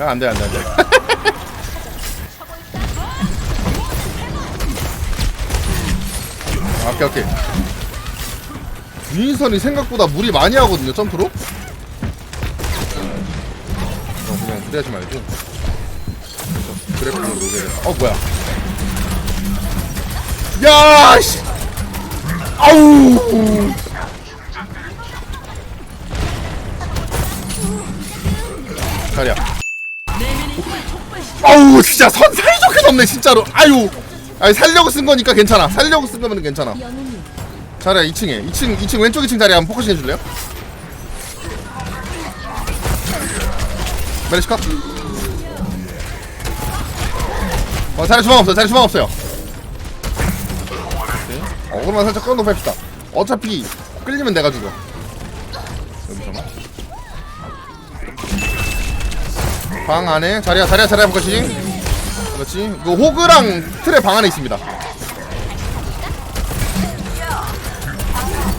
야, 안 돼, 안 돼, 안 돼. 아, 오케이, 오케이. 유인선이 생각보다 무리 많이 하거든요, 점프로? 어, 그냥 무리하지 말고. 그래프로 돼. 어, 뭐야. 야, 씨! 아우! 자리야. 아우 진짜 선 사이좋게 넘네 진짜로. 아유. 아니 살려고 쓴 거니까 괜찮아. 살려고 쓴 거면 괜찮아. 자리야 2층에. 2층 2층 왼쪽 2층 자리 한번 포커싱 해줄래요? 메리시 컷. 어 자리 주방 없어요. 자리 주방 없어요. 오케이. 어그로만 살짝 끌어놓고 뺍시다. 어차피 끌리면 내가 죽어 방 안에 자리야 자리야 자리야 볼것이 그렇지? 이거 호그랑 틀의 방 안에 있습니다.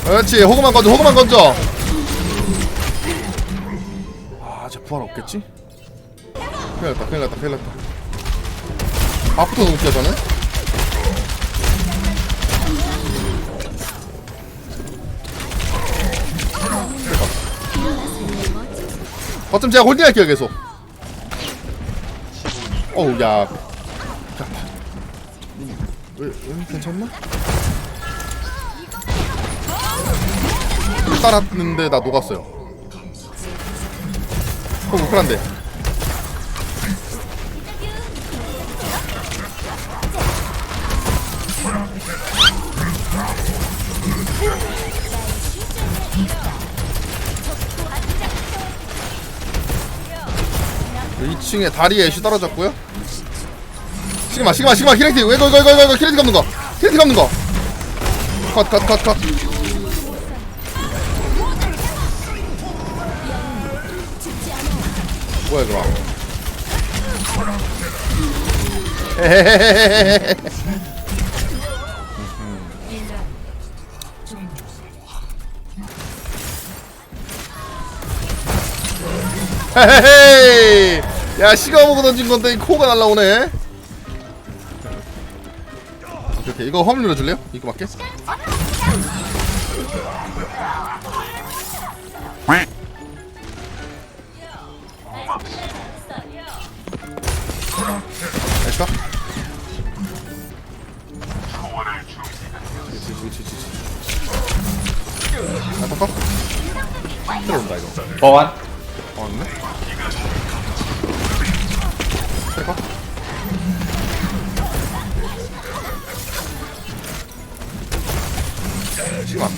그렇지 호그만 건져 호그만 건져. 아저 부활 없겠지? 큰일 났다 큰일 났다 큰일 났다. 앞부터 놓을게요 저는? 어쩜 제가 홀딩할게요 계속 어우 야. 왜, 왜 괜찮나? 따랐는데 나 녹았어요. 어 우클한데 2층에 다리에 애쉬 떨어졌고요. 시그마 시그마 시그마 키렉티. 이거 이거 이거 이거 이거 키렉티 없는 거? 키렉티 없는 거 컷 컷 컷컷. 뭐야 이거 헤헤헤헤헤헤 헤헤헤 야 시가 보고 던진 건데 이 코가 날라오네 이렇게 이거 화물 눌러줄래요? 이거 맞게? 그렇지. 아, 빡빡. 들어온다 이거. 보안 어, 왔네? 트래커? 시간.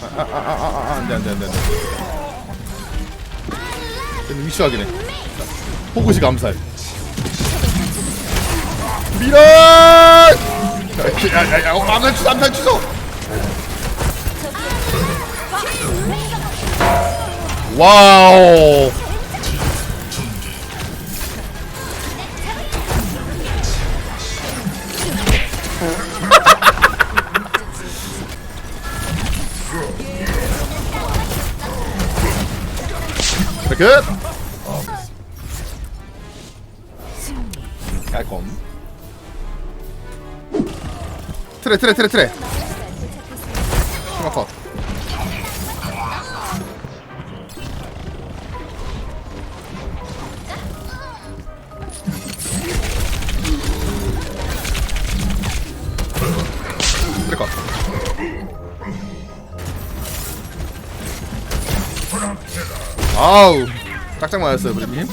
아, 아, 아, 아, 아, 아, 안 돼, 안 돼, 안 돼, 안 돼. 근데 위치 확인해. 호구시 감살. 미란! 야, 야, 야, 야, 어, 암살 취소, 암살 취소! 와우! 자, 끝! 깔끔. 트레, 트레, 트레, 트레. 심화 컷. 아우 짝짝 맞았어요 브리님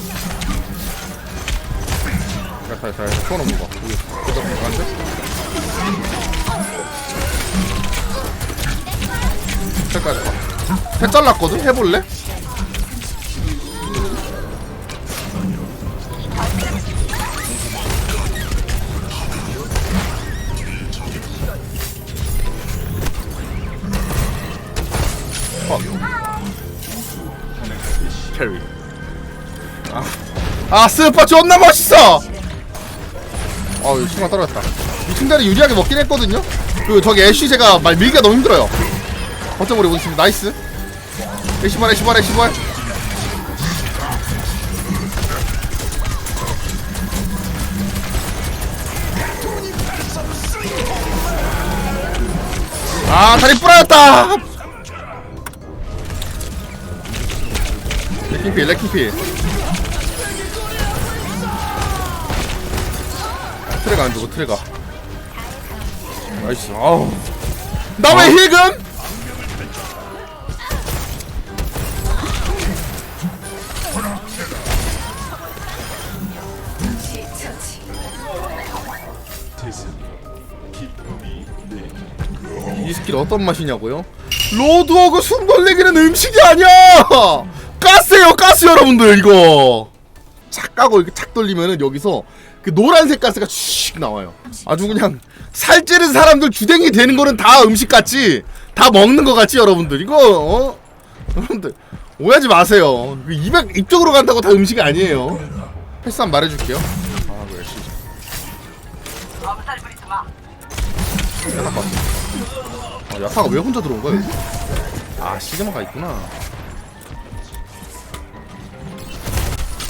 잘잘잘 소원없는 거 여기 그거 안돼? 색깔 새 잘랐거든? 해볼래? 어. 캐리. 아, 아 스파 존나 멋있어! 어우 순간 떨어졌다. 2층 자리 유리하게 먹긴 했거든요? 그 저기 애쉬 제가 말 밀기가 너무 힘들어요. 버텨버리 보겠습니다 나이스. 에시발 에시발 에시발. 아 다리 부러졌다 킹필 레킹필 트레가 안 주고 트레가 나이스 아우 나 왜 힐금? 이 스킬 어떤 맛이냐고요? 로드워그 숨 돌리기는 음식이 아니야! 가스예요 가스 여러분들 이거. 착 까고 이렇게 착 돌리면은 여기서 그 노란색 가스가 슉 나와요. 아주 그냥 살찌는 사람들 주댕이 되는 거는 다 음식 같지? 다 먹는 거 같지 여러분들? 이거 어? 여러분들 오해하지 마세요. 그 입, 입 쪽으로 간다고 다 음식이 아니에요. 패스 한번 말해줄게요. 아 뭐야 씨 야타 봤어 아 야타가 왜 혼자 들어온 거야 아 시그마가 있구나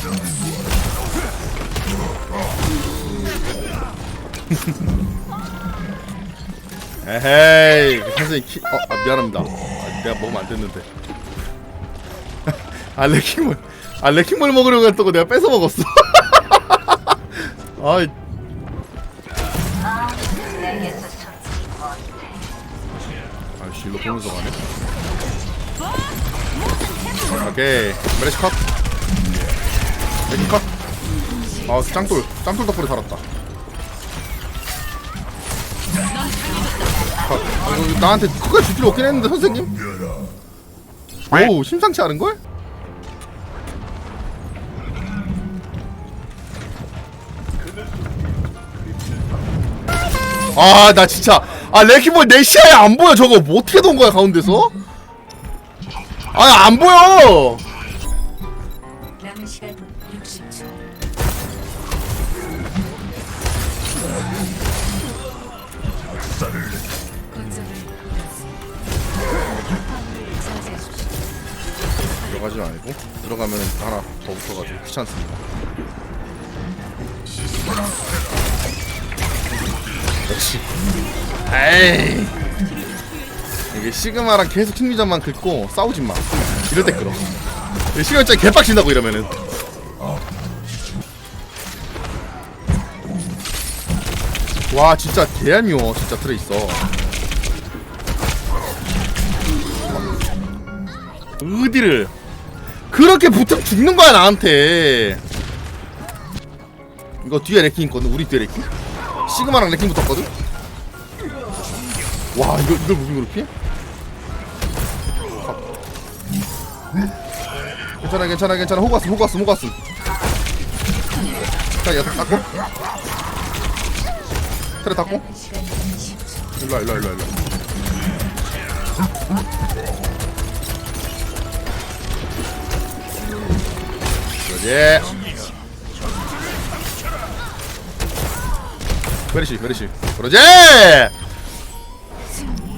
에헤이 선생님 키... 어, 아, 미안합니다. 아, 내가 먹으면 안 됐는데. 아 레킹볼 아 레킹볼 먹으려고 했다고 내가 뺏어 먹었어. 아이. 아이씨 일로 보면서 가네. 오케이 메레시 컷 메레시 컷아 짱돌. 짱돌 덕분에 살았다. 컷 아, 나한테 크게 줄 필요 없긴 했는데 선생님? 오 심상치 않은걸? 아 나 진짜. 아 레키볼 내 시야에 안 보여. 저거 뭐 어떻게 돈 거야 가운데서? 아 안 보여 들어가면 하나 더 붙어가지고 귀찮습니다 역시. 에이. 이게 시그마랑 계속 킹리전만 긁고 싸우지 마. 이럴 때 끌어 시그마 진짜 개빡친다고 이러면은. 와 진짜 개얄미워 진짜 트레이서 어디를 그렇게 붙으면 죽는 거야 나한테. 이거 뒤에 레킹 있거든 우리 뒤에 레킹. 시그마랑 레킹 붙었거든? 와 이거 이걸 무슨 걸로 피해? 괜찮아 괜찮아 괜찮아. 호가스 호가스 호가스 자 여섯 닦고. 테레 닦고. 남은 시간 10초. 일로와 일로와 일로와 일로와 그러지 메리시 메리시. 그러지!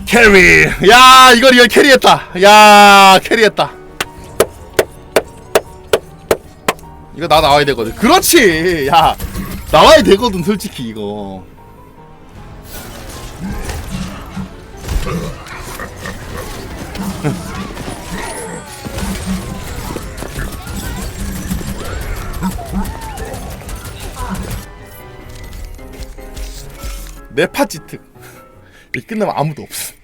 캐리. 야 이걸 이걸 캐리했다. 야 캐리했다. 이거 나 나와야 되거든. 그렇지! 야 나와야 되거든 솔직히 이거 네파지트. 이 끝나면 아무도 없어